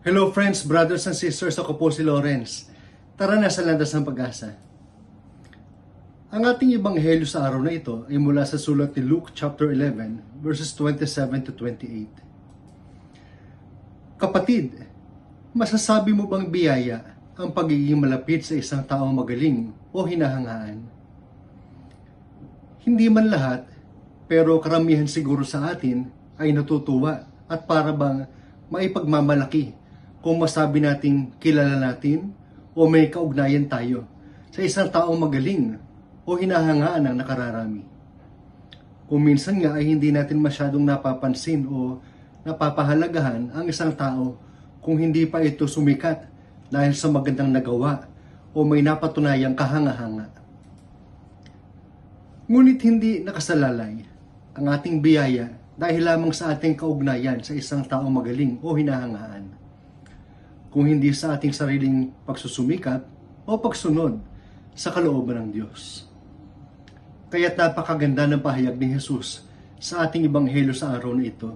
Hello friends, brothers and sisters, ako po si Lawrence. Tara na sa landas ng pag-asa. Ang ating ebanghelyo sa araw na ito ay mula sa sulat ni Luke chapter 11 verses 27 to 28. Kapatid, masasabi mo bang biyaya ang pagiging malapit sa isang taong magaling o hinahangaan? Hindi man lahat, pero karamihan siguro sa atin ay natutuwa at para bang maipagmamalaki kung masabi nating kilala natin o may kaugnayan tayo sa isang taong magaling o hinahangaan ng nakararami. Kung minsan nga ay hindi natin masyadong napapansin o napapahalagahan ang isang tao kung hindi pa ito sumikat dahil sa magandang nagawa o may napatunayang kahanga-hanga. Ngunit hindi nakasalalay ang ating biyaya dahil lamang sa ating kaugnayan sa isang taong magaling o hinahangaan. Kung hindi sa ating sariling pagsusumikat o pagsunod sa kalooban ng Diyos. Kaya't napakaganda ng pahayag ni Jesus sa ating ibanghelyo sa araw na ito.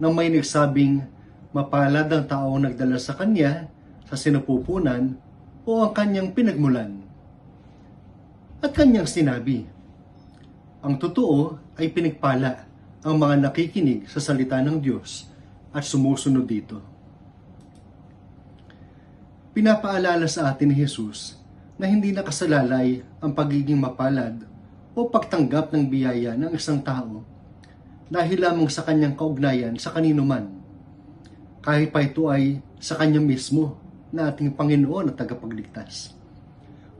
Nang may nagsabing, mapalad ang taong nagdala sa Kanya sa sinupupunan o ang Kanyang pinagmulan. At Kanyang sinabi, ang totoo ay pinagpala ang mga nakikinig sa salita ng Diyos at sumusunod dito. Pinapaalala sa atin ni Jesus na hindi nakasalalay ang pagiging mapalad o pagtanggap ng biyaya ng isang tao dahil lamang sa kanyang kaugnayan sa kanino man. Kahit pa ito ay sa kanya mismo na ating Panginoon at tagapagligtas.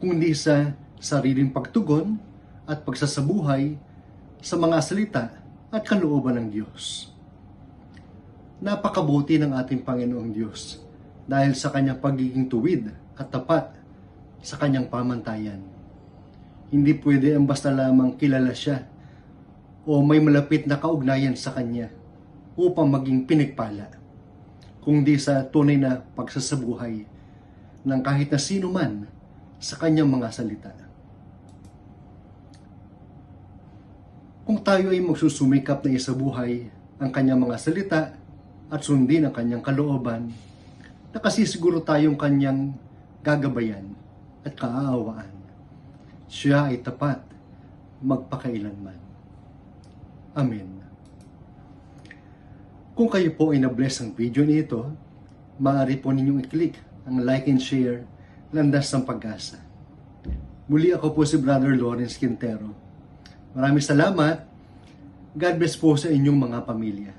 Kundi sa sariling pagtugon at pagsasabuhay sa mga salita at kalooban ng Diyos. Napakabuti ng ating Panginoong Diyos dahil sa kanyang pagiging tuwid at tapat sa kanyang pamantayan. Hindi pwede ang basta lamang kilala siya o may malapit na kaugnayan sa kanya upang maging pinagpala, kundi sa tunay na pagsasabuhay ng kahit na sino man sa kanyang mga salita. Kung tayo ay magsusumikap na isabuhay ang kanyang mga salita at sundin ang kanyang kalooban, nakasisiguro tayong kanyang gagabayan at kaaawaan. Siya ay tapat magpakailanman. Amen. Kung kayo po ay na-bless ang video nito, maaari po ninyong i-click ang like and share landas ng pag-asa. Muli ako po si Brother Lawrence Quintero. Maraming salamat. God bless po sa inyong mga pamilya.